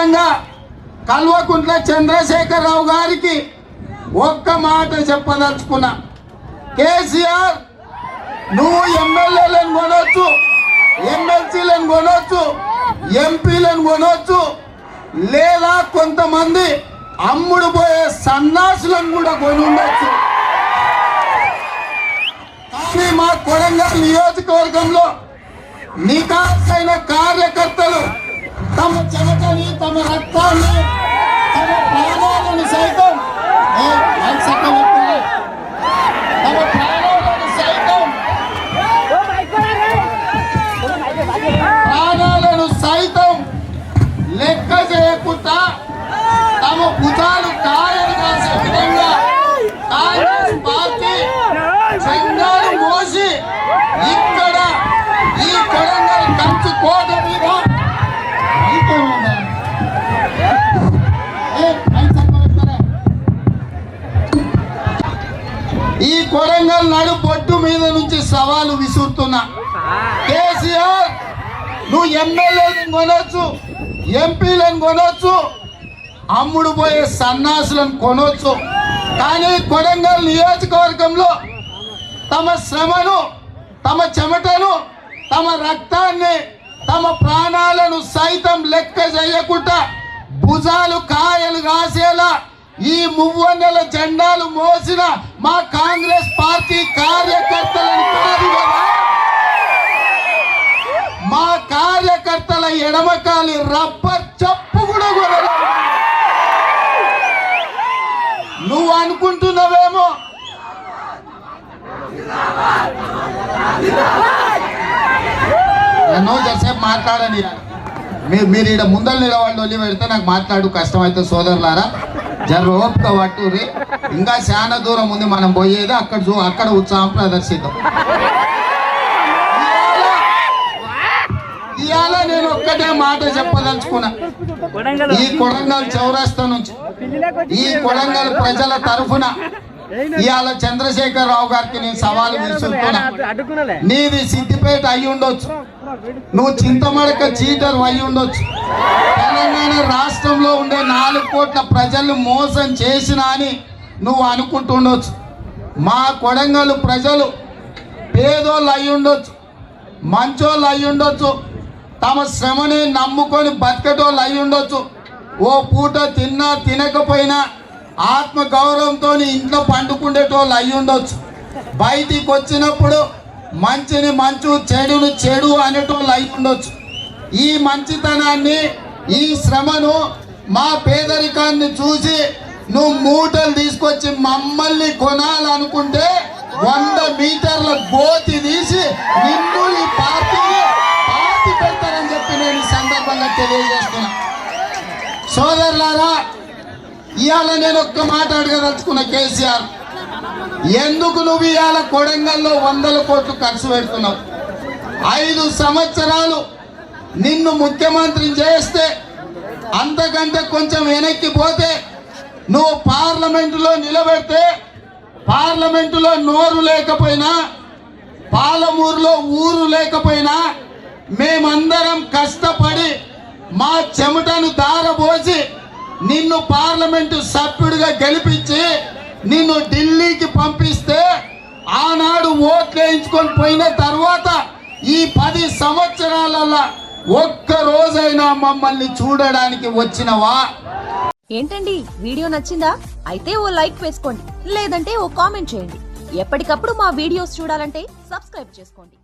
సందర్భంగా కల్వకుంట్ల చంద్రశేఖరరావు గారికి ఒక్క మాట చెప్పదలుచుకున్నా. కేసీఆర్ నువ్వు ఎమ్మెల్యేలను కొనొచ్చు ఎమ్మెల్సీలను కొనొచ్చు ఎంపీలను కొనొచ్చు లేదా కొంతమంది అమ్ముడు పోయే సన్నాసులను కూడా కొని ఉండొచ్చు. కానీ మా కొడంగల్ నియోజకవర్గంలో నికాసైన కార్యకర్తలు తమ చెమటని తమ రక్తాన్ని తమ ప్రాణాలను సైతం తమ ప్రాణాలను సైతం ప్రాణాలను సైతం లెక్క చేయకుండా తమ భుజాలు కొడంగల్ నడు బొట్టు మీద నుంచి సవాలు విసురుతున్నా. కేసీఆర్ నువ్వు ఎమ్మెల్యేలను కొనొచ్చు ఎంపీలను కొనొచ్చు అమ్ముడు పోయే సన్నాసులను కొనొచ్చు. కానీ కొడంగల్ నియోజకవర్గంలో తమ శ్రమను తమ చెమటను తమ రక్తాన్ని తమ ప్రాణాలను సైతం లెక్క చేయకుండా భుజాలు కాయలు కాసేలా ఈ మువ్వన్నెల జెండాలు మోసిన మా కాంగ్రెస్ పార్టీ కార్యకర్తలను కాదు కదా? మా కార్యకర్తల ఎడమకాలి రబ్బర్ చెప్పు కూడా కొనలేదు. నువ్వు అనుకుంటున్నావేమో? నన్ను జరసేపు మాట్లాడని మీరు మీరు ఈడ ముందర ఒలి పెడితే నాకు మాట్లాడు కష్టమైతే సోదరులారా. జర ఓపిక పట్టురి ఇంకా చాలా దూరం ఉంది మనం పోయేది అక్కడ చూ అక్కడ ఉత్సాహం ప్రదర్శిద్దాం. ఇవాళ నేను ఒక్కటే మాట చెప్పదలుచుకున్నా. ఈ కొడంగల్ చౌరస్తా నుంచి ఈ కొడంగల్ ప్రజల తరఫున ఇవాళ చంద్రశేఖర్ రావు గారికి నేను సవాలు విసురుతున్నా. నీది సిద్దిపేట అయి ఉండొచ్చు. నువ్వు చింతమడక చీటర్ అయి ఉండొచ్చు. తెలంగాణ రాష్ట్రంలో ఉండే నాలుగు కోట్ల ప్రజలు మోసం చేసిన అని నువ్వు అనుకుంటుండొచ్చు మా కొడంగల్ ప్రజలు పేదోళ్ళు అయి ఉండొచ్చు. మంచోళ్ళు అయి ఉండొచ్చు. తమ శ్రమని నమ్ముకొని బతికేటోళ్ళు అయి ఉండొచ్చు. ఓ పూట తిన్నా తినకపోయినా ఆత్మ గౌరవంతో ఇంట్లో పండుకుండేటోళ్ళు అయి ఉండొచ్చు. బయటికి వచ్చినప్పుడు మంచిని మంచు చెడును చెడు అనేటోళ్ళు అయి ఉండొచ్చు. ఈ మంచితనాన్ని ఈ శ్రమను మా పేదరికాన్ని చూసి నువ్వు మూటలు తీసుకొచ్చి మమ్మల్ని కొనాలనుకుంటే వంద మీటర్ల గోతి తీసి నిన్ను ఈ పార్టీని పార్టీ పెడతారని చెప్పి నేను ఈ సందర్భంగా తెలియజేస్తున్నా. సోదరు ఇవాళ నేను ఒక్క మాట అడగదలుచుకున్న కేసీఆర్ ఎందుకు నువ్వు ఇవాళ కొడంగల్లో వందల కోట్లు ఖర్చు పెడుతున్నావు? ఐదు సంవత్సరాలు నిన్ను ముఖ్యమంత్రిని చేస్తే అంతకంటే కొంచెం వెనక్కి పోతే నువ్వు పార్లమెంటులో నిలబెడితే పార్లమెంటులో నోరు లేకపోయినా పాలమూరులో ఊరు లేకపోయినా మేమందరం కష్టపడి మా చెమటను దారబోసి నిన్ను పార్లమెంటు సభ్యుడిగా గెలిపించి నిన్ను ఢిల్లీకి పంపిస్తే ఆనాడు ఓట్లు వేయించుకొని పోయిన తర్వాత ఈ పది సంవత్సరాలలో ఒక్క రోజైనా మమ్మల్ని చూడడానికి వచ్చినవా? ఏంటండి? వీడియో నచ్చిందా? అయితే ఓ లైక్ వేసుకోండి. లేదంటే ఓ కామెంట్ చేయండి. ఎప్పటికప్పుడు మా వీడియోస్ చూడాలంటే సబ్స్క్రైబ్ చేసుకోండి.